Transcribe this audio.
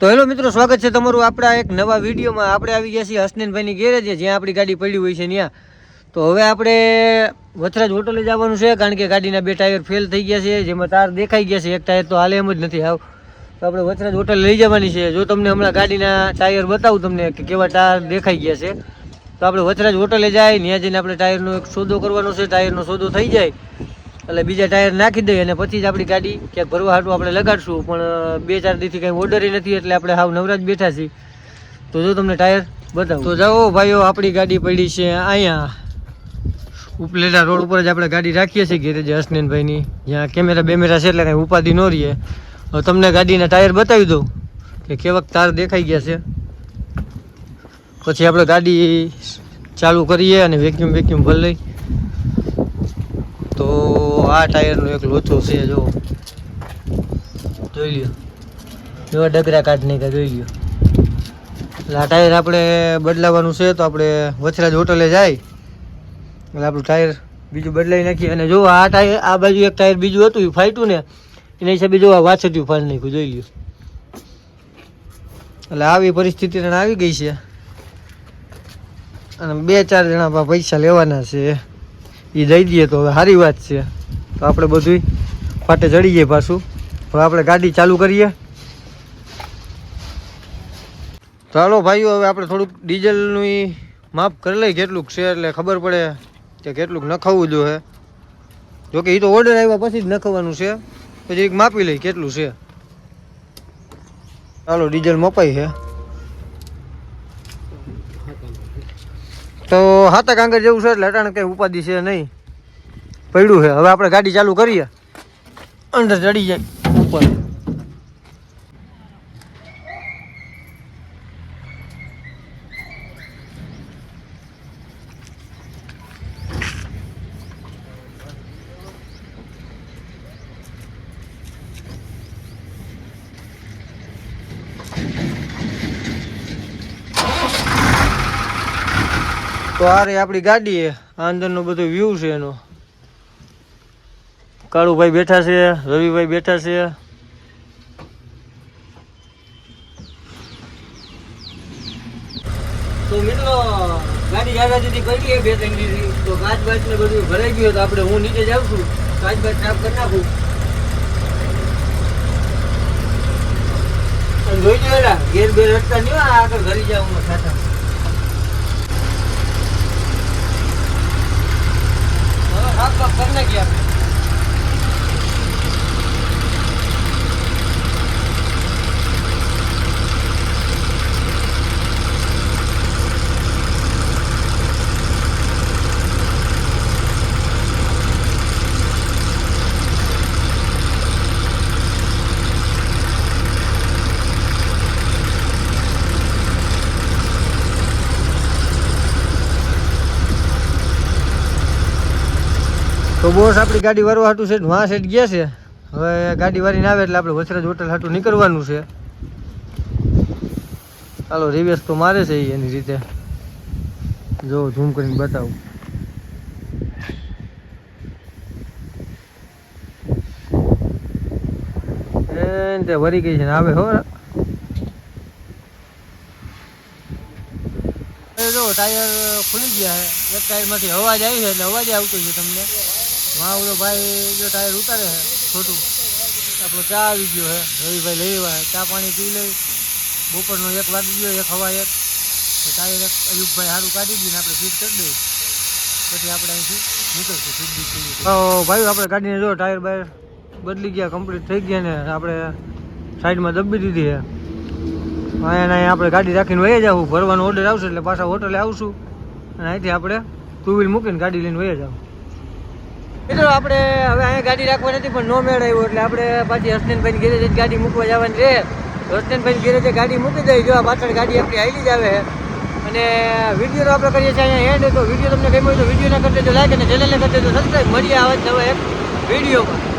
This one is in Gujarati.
તો હેલો મિત્રો, સ્વાગત છે તમારું આપણા એક નવા વિડીયોમાં. આપણે આવી ગયા છીએ હસનેનભાઈની ગેરેજે, જ્યાં આપણી ગાડી પડી હોય છે ત્યાં. તો હવે આપણે વથરાજ હોટલે જવાનું છે, કારણ કે ગાડીના બે ટાયર ફેલ થઈ ગયા છે, જેમાં તાર દેખાઈ ગયા છે. એક ટાયર તો હાલે એમ જ નથી આવ. તો આપણે વથરાજ હોટલ લઈ જવાની છે. જો તમને હમણાં ગાડીના ટાયર બતાવું તમને કે કેવા ટાયર દેખાઈ ગયા છે. તો આપણે વથરાજ હોટલે જાય ત્યાં જઈને આપણે ટાયરનો એક સોદો કરવાનો છે. ટાયરનો સોદો થઈ જાય. એટલે બીજા ટાયર નાખી દઈએ અને પછી જ આપણી ગાડી ક્યાંક ભરવા હાટું આપણે લગાડશું. પણ બે ચાર દીથી કંઈ ઓર્ડર નથી, એટલે આપણે હાવ નવરાજ બેઠા છીએ. તો જો તમને ટાયર બતાવો. તો જાઓ ભાઈઓ, આપણી ગાડી પડી છે અહીંયા. ઉપલેટા રોડ ઉપર જ આપણે ગાડી રાખીએ છીએ ગેરેજ હસનેનભાઈની જ્યાં કેમેરા બેમેરા છે એટલે કાંઈ ઉપાધિ ન રહીએ હવે તમને ગાડીના ટાયર બતાવી દઉં કે કેવાક તાર દેખાઈ ગયા છે. પછી આપણે ગાડી ચાલુ કરીએ અને વેક્યુમ વેક્યુમ ભરી લઈ તો આ ટાયરનું એક લોચો છે, જો. જોઈ લ્યો. જો ડગરા કાઢ નાખ્યા, જોઈ લ્યો. એટલે આ ટાયર આપણે બદલાવાનું છે, તો આપણે વછરાજ હોટલે જાય. એટલે આપણું ટાયર બીજું બદલાવી નાખીએ. અને જો આ ટાયર આ બાજુ એક ટાયર બીજું હતું, એ ફાટ્યું ને, એના હિસાબે જો આ વાછટ્યું ફાડી નાખ્યું, જોઈ લ્યો. એટલે આવી પરિસ્થિતિ આવી ગઈ છે. અને બે ચાર જણા પૈસા લેવાના છે. એ દઈ દઈએ તો હવે સારી વાત છે. તો આપણે બધું ફાટે ચડી જઈએ પાછું. હવે આપણે ગાડી ચાલુ કરીએ. ચાલો ભાઈઓ, હવે આપણે થોડુંક ડીઝલનું માપ કરી લઈએ કેટલુંક છે, એટલે ખબર પડે કે કેટલુંક નખાવવું જોઈએ જોકે એ તો ઓર્ડર આવ્યા પછી જ નખવાનું છે. પછી એક માપી લઈ કેટલું છે. ચાલો, ડીઝલ મપાઈ છે તો હાથક કાંગર જેવું છે, એટલે અટાણ કંઈ ઉપાધિ છે નહીં. પડ્યું છે. હવે આપણે ગાડી ચાલુ કરીએ. અંદર ચડી જાય ઉપર. તો આ રે આપણી ગાડી અંદરનો બધો વ્યૂ છે એનો. કાળુભાઈ બેઠા છે, રવિભાઈ બેઠા છે. તો મિત્રો, ગાડી જાગા કરી બે ત્રણ દિવસ તો કાચ બાચ ને બધું ભરાઈ ગયું તો આપણે હું નીચે જાઉં છું. કાચ બાચ સાફ કરી નાખું. જોઈ જોયેલા ઘેર બેર રસ્તા નહીં આગળ ઘરી જાવ ખાતા સાફ બાફ કરી નાખીએ આપણે. તો બોસ આપણી ગાડી વારવા હાટું છે વાં સેટ ગયા છે. હવે ગાડી વારીને આવે એટલે આપણે વસરાજ હોટલ હાટું નીકળવાનું છે. ચાલો રિવેસ તો મારે છે એની રીતે. જો ઝૂમ કરીને બતાવું. તે વરી ગઈ છે ને આવે, હો. જો ટાયર ખુલી ગયા છે. એક ટાયરમાંથી અવાજ આવી છે એટલે અવાજ આવતો છે તમને. ઓલો ભાઈ જો ટાયર ઉતારે છે છોટું આપણો ચા આવી ગયો છે રવિભાઈ લઈ આવ્યા. ચા પાણી પી લઈ. બપોરનો એક વાગી ગયો, એક હવા એક. ટાયર એક અયુબભાઈ સારું કાઢી દઈને આપણે ફીટ કરી દઈએ. પછી આપણે અહીંથી નીકળશું ફીટ બીટ થઈ ભાઈ આપણે ગાડીને જો, ટાયર બાયર બદલી ગયા કમ્પ્લીટ થઈ ગયા ને, આપણે સાઈડમાં દબી દીધી છે અહીંયા અહીંયા આપણે ગાડી રાખીને વહી જાવ ભરવાનો ઓર્ડર આવશે એટલે પાછા હોટલે આવશું. અને અહીંથી આપણે ટુ વ્હીલ મૂકીને ગાડી લઈને વહી જાવ મિત્રો, આપણે હવે અહીંયા ગાડી રાખવા નથી પણ નો મેળ આવ્યો એટલે આપણે પાછી હસનેનભાઈ જ ગાડી મૂકવા જવાની રહે હસનેનભાઈ ગેરેજે ગાડી મૂકી દઈ જો આ પાછળ ગાડી આપણી આવી જ આવે. અને વીડિયો આપણે કરીએ છીએ અહીંયા એન્ડ તો વીડિયો તમને ગમ્યો હોય તો વિડીયોને કરી દેજો લાઈક અને ચેનલને કરી દેજો સબસ્ક્રાઈબ મળીએ આવે નવા એક વિડીયોમાં